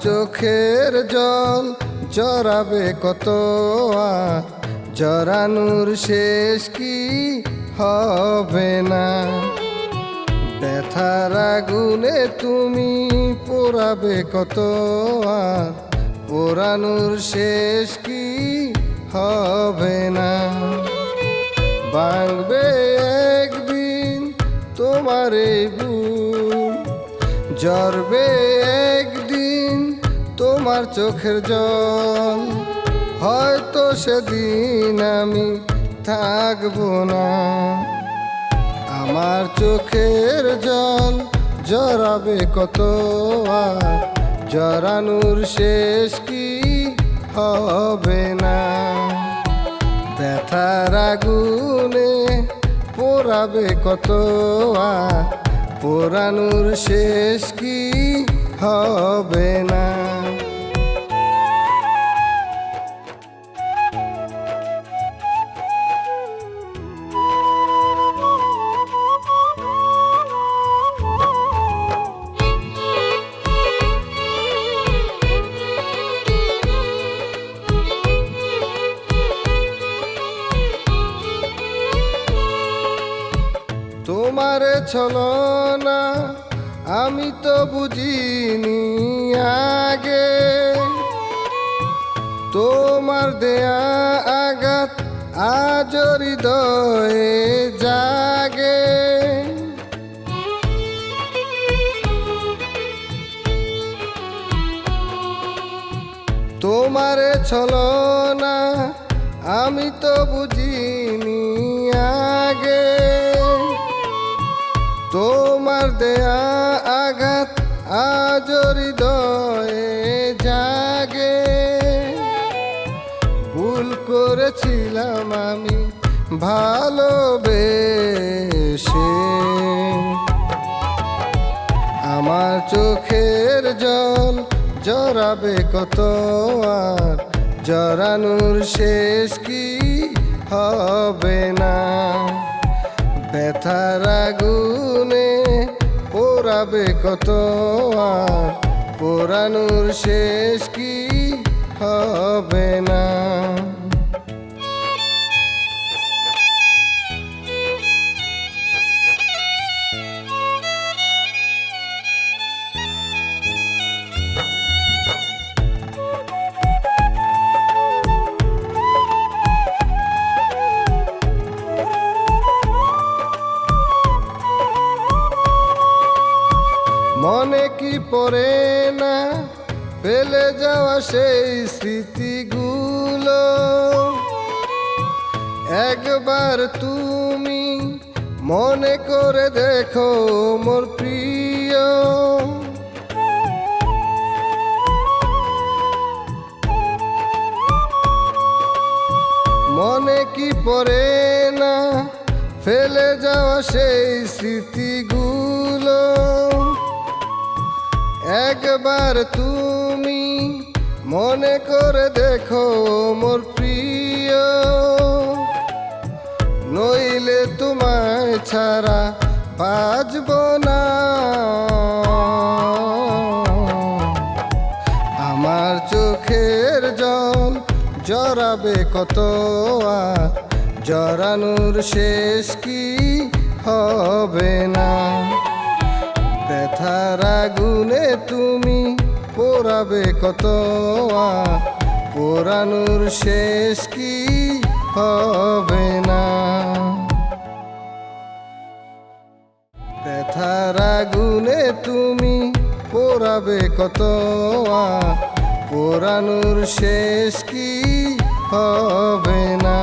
চোখের জল জরাবে কত জরানুর শেষ কি হবে না? ব্যথার আগুনে তুমি পোড়াবে কত আর পোড়ানোর শেষ কি হবে না? ভাঙবে একদিন তোমার এই বুক একদিন তোমার চোখের জল। হয়তো সেদিন আমি থাকব না। আমার চোখের জল জরাবে কত জরানুর শেষ কি হবে না? ব্যথার আগুনে পোড়াবে কত পোড়ানোর শেষ কি হবে না? তোমারে ছলো না, আমি তো বুঝিনি আগে। তোমার দেয়া আঘাত আজ হৃদয়ে জাগে। তোমারে ছলো না, আমি তো বুঝিনি তোমার দেয়া আঘাত আজ হৃদয়ে জাগে। ভুল করেছিলাম আমি ভালোবেসে। আমার চোখের জল জরাবে কত আর জরানুর শেষ কি হবে না? ব্যথার আগুনে পোড়াবে কত আর? পোড়ানোর শেষ কি হবে না? কি পড়ে না, ফেলে যাওয়া সেই স্মৃতিগুলো। একবার তুমি মনে করে দেখো মোর প্রিয়। মনে কি পরে না, ফেলে যাওয়া সেই স্মৃতিগুলো। একবার তুমি মনে করে দেখো মোর প্রিয়। নইলে তোমায় ছাড়া বাজব না। আমার চোখের জল জরাবে কত আর জরানোর শেষ কি হবে না? ব্যথার আগুনে তুমি পোড়াবে কত পোড়ানোর শেষ কি হবে না? ব্যথার আগুনে তুমি পোড়াবে কত পোড়ানোর শেষ কি হবে না?